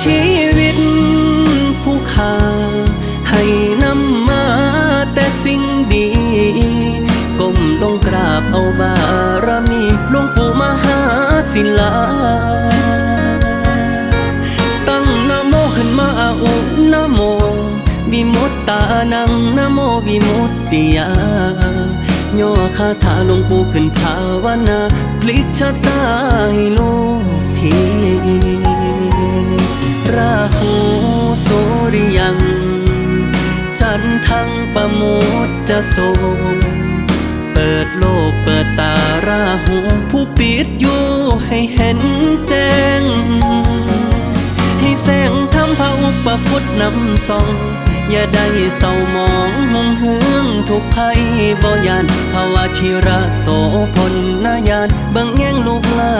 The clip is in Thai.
ชีวิตผู้ค่าให้นำมาแต่สิ่งดี ก้มลงกราบเอาบารมีหลวงปู่มหาศิลา ตั้งนโมขึ้นมาอุนโมวิมุตตานังนโมวิมุตติยาย่อคาถาหลวงปู่ขึ้นภาวนาพลิกชะตาให้ ราหูโสริยัง จันทังประโมทจะโสมเปิดโลกเปิดตาราหูผู้ปิดอยู่ให้เห็นแจ้ง ให้แสงทำพระอุปพุทธนำส่อง อย่าได้เศร้ามองหงเฮืองทุกภัยบ่ยานภาวะชิระโสพลนายานบิ่งแย่งลูกลา